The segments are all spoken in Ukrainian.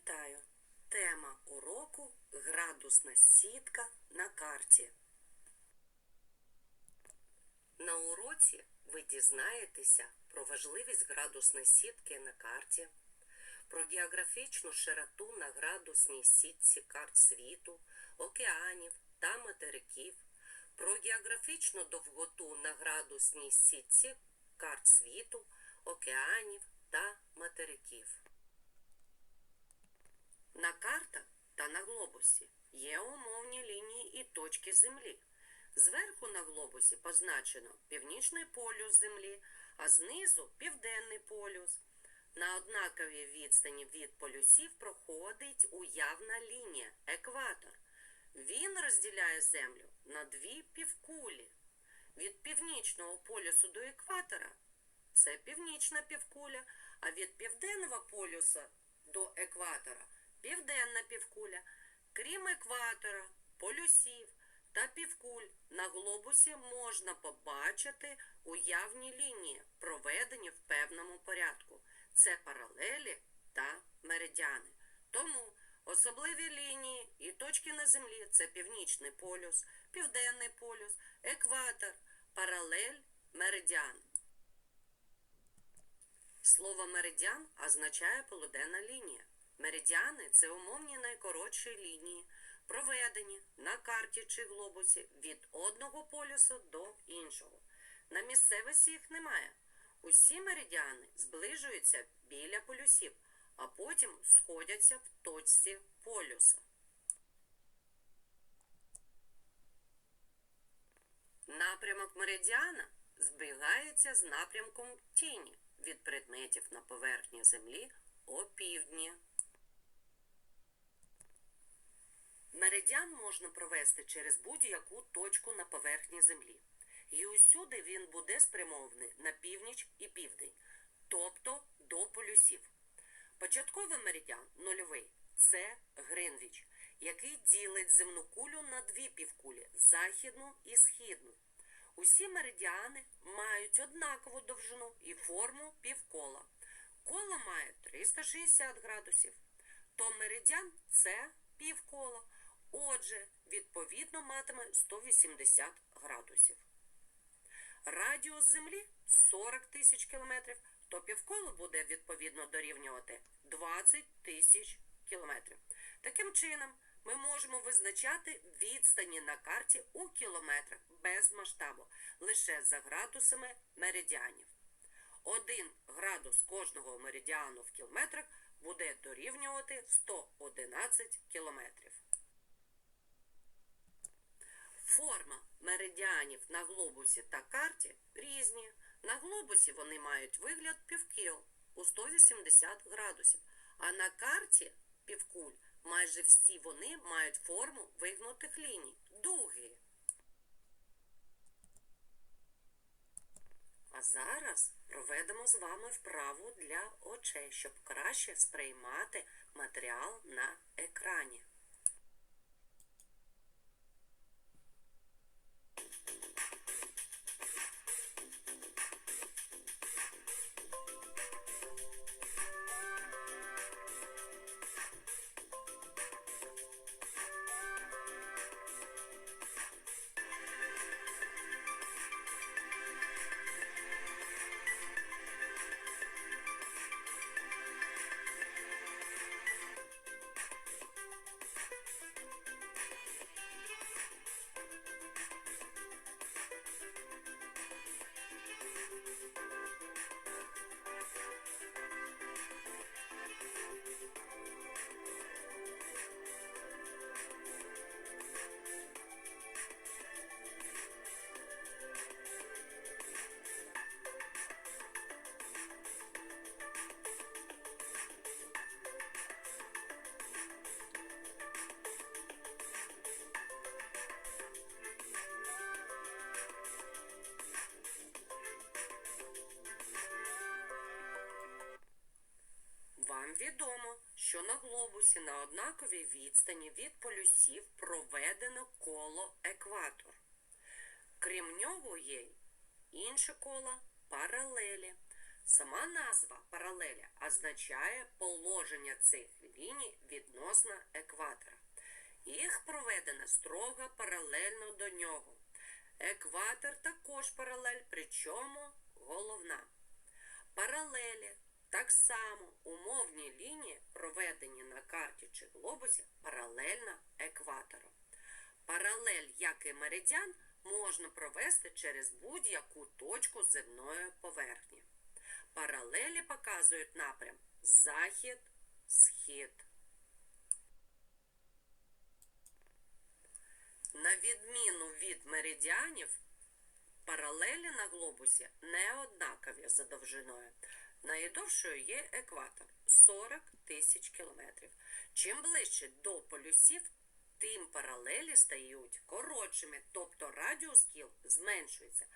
Вітаю! Тема уроку градусна сітка на карті. На уроці ви дізнаєтеся про важливість градусної сітки на карті, про географічну широту на градусній сітці карт світу, океанів та материків, про географічну довготу на градусній сітці карт світу, океанів та материків. На картах та на глобусі є умовні лінії і точки Землі. Зверху на глобусі позначено північний полюс Землі, а знизу південний полюс. На однаковій відстані від полюсів проходить уявна лінія екватор. Він розділяє Землю на дві півкулі. Від північного полюсу до екватора це північна півкуля, а від південного полюса до екватора південна півкуля. Крім екватора, полюсів та півкуль на глобусі можна побачити уявні лінії, проведені в певному порядку. Це паралелі та меридіани. Тому особливі лінії і точки на землі це північний полюс, південний полюс, екватор, паралель, меридіан. Слово меридіан означає полуденна лінія. Меридіани це умовні найкоротші лінії, проведені на карті чи глобусі від одного полюсу до іншого. На місцевості їх немає. Усі меридіани зближуються біля полюсів, а потім сходяться в точці полюса. Напрямок меридіана збігається з напрямком тіні від предметів на поверхні Землі опівдні. Меридіан можна провести через будь-яку точку на поверхні Землі. І усюди він буде спрямований на північ і південь, тобто до полюсів. Початковий меридіан нульовий це Гринвіч, який ділить земну кулю на дві півкулі західну і східну. Усі меридіани мають однакову довжину і форму півкола. Коло має 360 градусів, то меридіан це півкола. Отже, відповідно матиме 180 градусів. Радіус Землі 40 тисяч кілометрів, то півколо буде відповідно дорівнювати 20 тисяч кілометрів. Таким чином, ми можемо визначати відстані на карті у кілометрах без масштабу, лише за градусами меридіанів. Один градус кожного меридіану в кілометрах буде дорівнювати 111 кілометрів. Форма меридіанів на глобусі та карті різні. На глобусі вони мають вигляд півкіл у 180 градусів, а на карті півкуль майже всі вони мають форму вигнутих ліній дуги. А зараз проведемо з вами вправу для очей, щоб краще сприймати матеріал на екрані. Відомо, що на глобусі на однаковій відстані від полюсів проведено коло екватор. Крім нього є й інші кола паралелі. Сама назва паралеля означає положення цих ліній відносно екватора. Їх проведено строго паралельно до нього. Екватор також паралель, причому головна. Паралелі так само умовні лінії, проведені на карті чи глобусі, паралельно екватору. Паралель, як і меридіан, можна провести через будь-яку точку земної поверхні. Паралелі показують напрям захід, схід. На відміну від меридіанів, паралелі на глобусі не однакові за довжиною. Найдовшою є екватор 40 тисяч кілометрів. Чим ближче до полюсів, тим паралелі стають коротшими, тобто радіус кіл зменшується.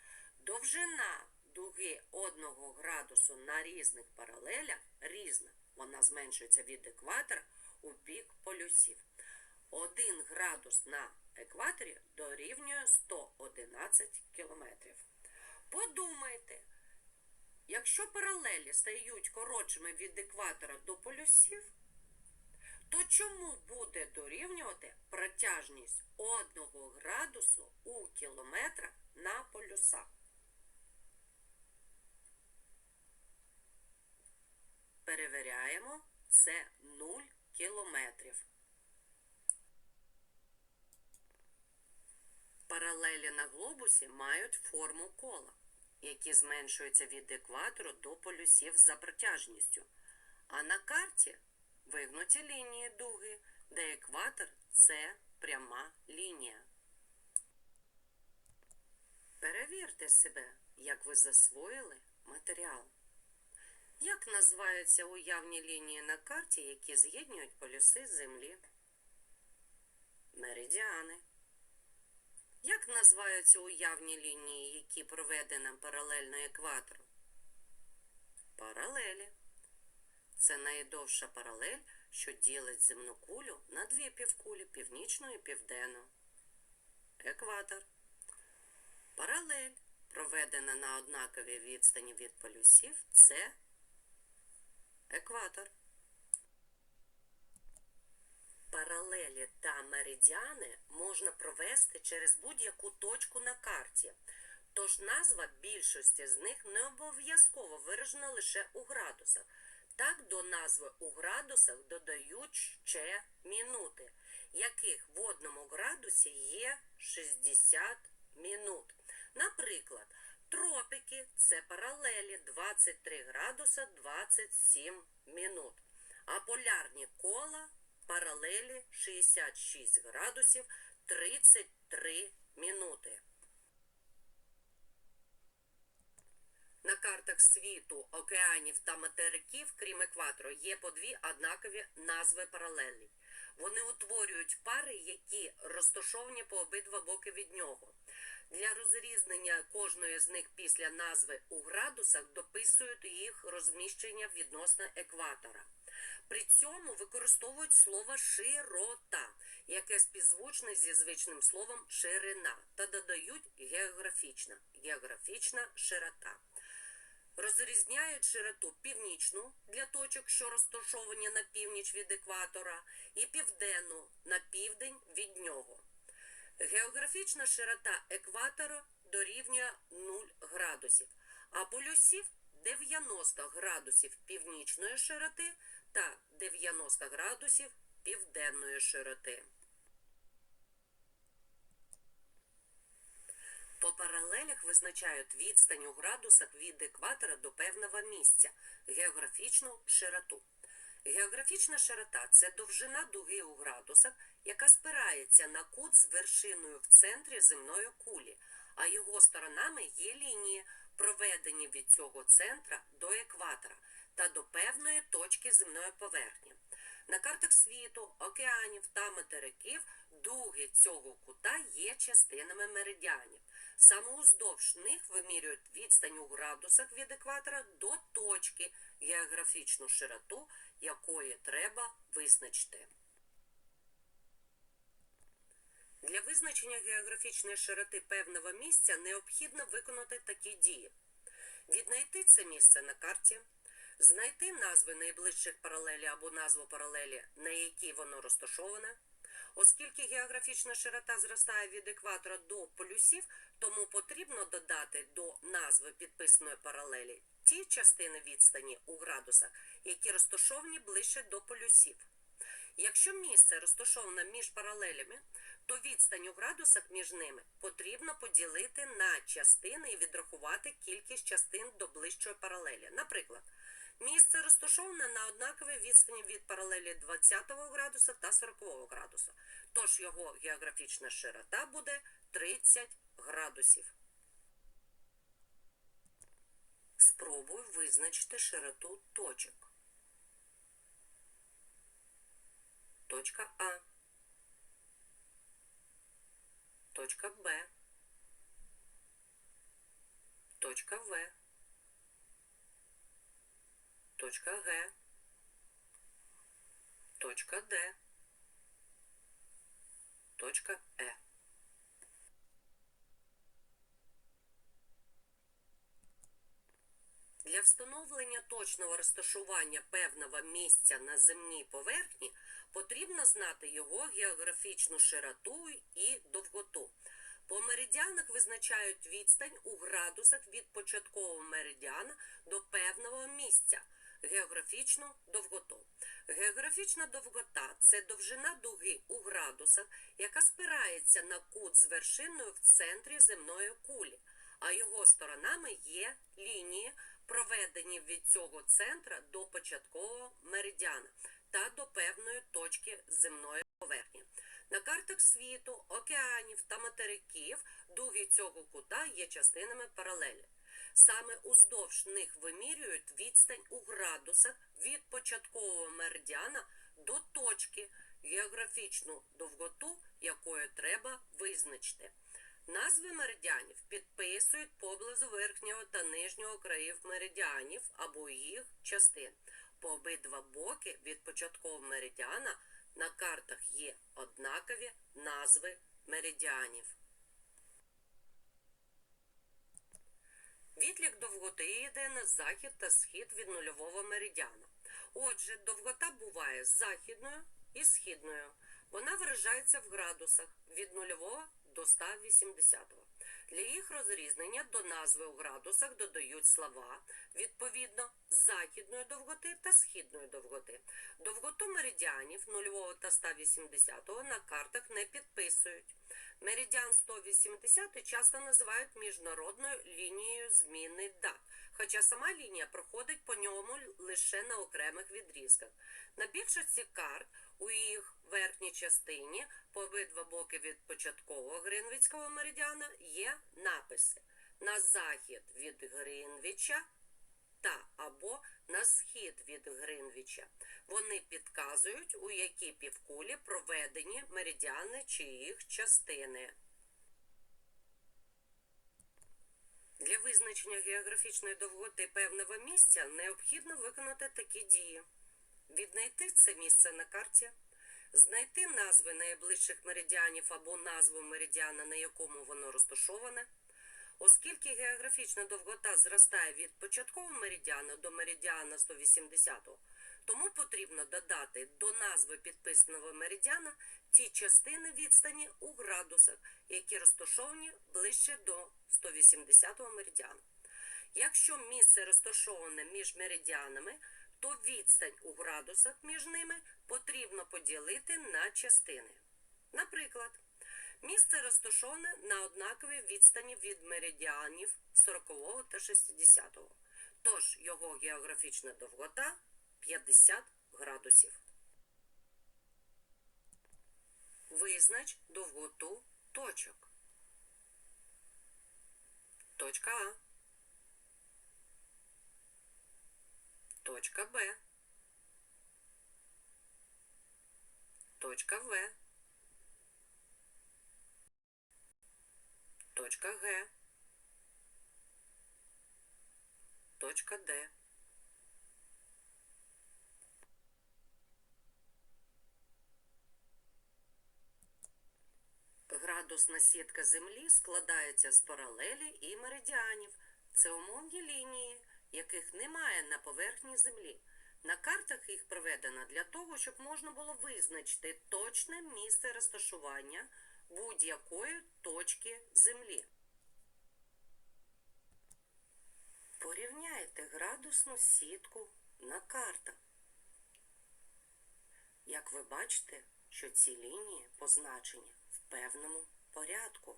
Довжина дуги 1 градусу на різних паралелях різна. Вона зменшується від екватора у бік полюсів. 1 градус на екваторі дорівнює 111 кілометрів. Подумайте, якщо паралелі стають коротшими від екватора до полюсів, то чому буде дорівнювати протяжність 1 градусу у кілометрах на полюсах? Перевіряємо, це 0 кілометрів. Паралелі на глобусі мають форму кола, які зменшуються від екватору до полюсів за протяжністю. А на карті вигнуті лінії дуги, де екватор це пряма лінія. Перевірте себе, як ви засвоїли матеріал. Як називаються уявні лінії на карті, які з'єднують полюси Землі? Меридіани. Як називаються уявні лінії, які проведені паралельно екватору? Паралелі. Це найдовша паралель, що ділить земну кулю на дві півкулі північну і південну. Екватор. Паралель, проведена на однаковій відстані від полюсів, це екватор. Паралелі та меридіани можна провести через будь-яку точку на карті, тож назва більшості з них не обов'язково виражена лише у градусах. Так до назви у градусах додають ще мінути, яких в одному градусі є 60 мінут. Наприклад, тропіки це паралелі 23 градуса 27 мінут, а полярні кола паралелі 66 градусів 33 мінути. На картах світу, океанів та материків, крім екватору, є по дві однакові назви паралелей. Вони утворюють пари, які розташовані по обидва боки від нього. Для розрізнення кожної з них після назви у градусах дописують їх розміщення відносно екватора. При цьому використовують слово широта, яке співзвучне зі звичним словом ширина, та додають географічна, географічна широта. Розрізняють широту північну для точок, що розташовані на північ від екватора, і південну на південь від нього. Географічна широта екватора дорівнює 0 градусів, а полюсів 90 градусів північної широти та 90 градусів південної широти. По паралелях визначають відстань у градусах від екватора до певного місця, географічну широту. Географічна широта це довжина дуги у градусах, яка спирається на кут з вершиною в центрі земної кулі, а його сторонами є лінії, проведені від цього центра до екватора та до певної точки земної поверхні. На картах світу, океанів та материків дуги цього кута є частинами меридіанів. Саме уздовж них вимірюють відстань у градусах від екватора до точки, географічну широту якої треба визначити. Для визначення географічної широти певного місця необхідно виконати такі дії. Віднайти це місце на карті, знайти назви найближчих паралелі або назву паралелі, на якій воно розташоване. Оскільки географічна широта зростає від екватора до полюсів, тому потрібно додати до назви підписаної паралелі ті частини відстані у градусах, які розташовані ближче до полюсів. Якщо місце розташоване між паралелями, то відстань у градусах між ними потрібно поділити на частини і відрахувати кількість частин до ближчої паралелі. Наприклад, місце розташоване на однаковій відстані від паралелі 20 градуса та 40 градуса. Тож його географічна широта буде 30 градусів. Спробуй визначити широту точок. Точка А. Точка Б. Точка В. Точка Г. Точка Д. Точка Е. Для встановлення точного розташування певного місця на земній поверхні потрібно знати його географічну широту і довготу. По меридіанах визначають відстань у градусах від початкового меридіана до певного місця. Географічну довготу. Географічна довгота це довжина дуги у градусах, яка спирається на кут з вершиною в центрі земної кулі, а його сторонами є лінії, проведені від цього центра до початкового меридіана та до певної точки земної поверхні. На картах світу, океанів та материків дуги цього кута є частинами паралелі. Саме уздовж них вимірюють відстань у градусах від початкового меридіана до точки, географічну довготу якої треба визначити. Назви меридіанів підписують поблизу верхнього та нижнього країв меридіанів або їх частин. По обидва боки від початкового меридіана на картах є однакові назви меридіанів. Відлік довготи йде на захід та схід від нульового меридіана. Отже, довгота буває західною і східною. Вона виражається в градусах від нульового до 180. Для їх розрізнення до назви у градусах додають слова відповідно західної довготи та східної довготи. Довготу меридіанів 0 та 180 на картах не підписують. Меридіан 180 часто називають міжнародною лінією зміни дат, хоча сама лінія проходить по ньому лише на окремих відрізках. На більшості карт у їх верхній частині по обидва боки від початкового Гринвіцького меридіана є написи на захід від Гринвіча та або на схід від Гринвіча. Вони підказують, у якій півкулі проведені меридіани чи їх частини. Для визначення географічної довготи певного місця необхідно виконати такі дії. Віднайти це місце на карті, знайти назви найближчих меридіанів або назву меридіана, на якому воно розташоване. Оскільки географічна довгота зростає від початкового меридіана до меридіана 180, тому потрібно додати до назви підписаного меридіана ті частини відстані у градусах, які розташовані ближче до 180 меридіану. Якщо місце розташоване між меридіанами, то відстань у градусах між ними потрібно поділити на частини. Наприклад, місце розташоване на однаковій відстані від меридіанів 40-го та 60-го. Тож його географічна довгота 50 градусів. Визнач довготу точок. Точка А. Точка Б. Точка В. Точка Г. Точка Д. Градусна сітка Землі складається з паралелі і меридіанів. це умовні лінії, яких немає на поверхні землі. На картах їх проведено для того, щоб можна було визначити точне місце розташування будь-якої точки землі. Порівняйте градусну сітку на картах. Як ви бачите, що ці лінії позначені в певному порядку.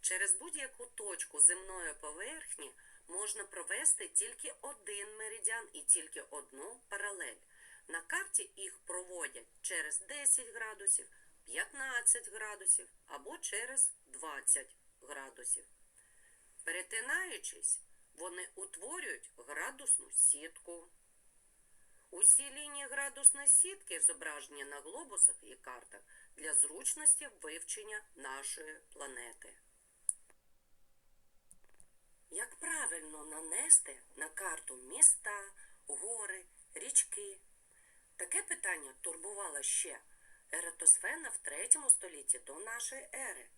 Через будь-яку точку земної поверхні можна провести тільки один меридіан і тільки одну паралель. На карті їх проводять через 10 градусів, 15 градусів або через 20 градусів. Перетинаючись, вони утворюють градусну сітку. Усі лінії градусної сітки зображені на глобусах і картах для зручності вивчення нашої планети. Як правильно нанести на карту міста, гори, річки? Таке питання турбувало ще Ератосфена в третьому столітті до нашої ери.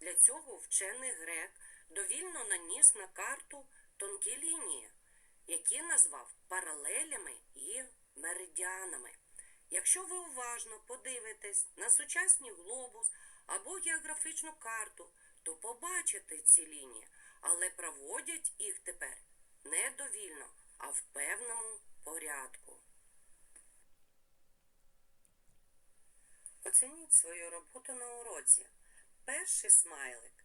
Для цього вчений грек довільно наніс на карту тонкі лінії, які назвав паралелями і меридіанами. Якщо ви уважно подивитесь на сучасний глобус або географічну карту, то побачите ці лінії, але проводять їх тепер не довільно, а в певному порядку. Оцініть свою роботу на уроці. Перший смайлик.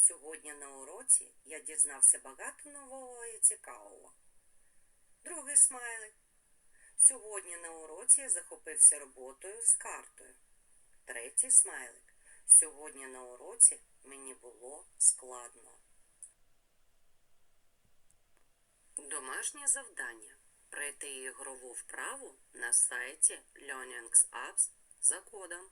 Сьогодні на уроці я дізнався багато нового і цікавого. Другий смайлик. Сьогодні на уроці я захопився роботою з картою. Третій смайлик. Сьогодні на уроці мені було складно. Домашнє завдання. Пройти ігрову вправу на сайті Learnings Apps за кодом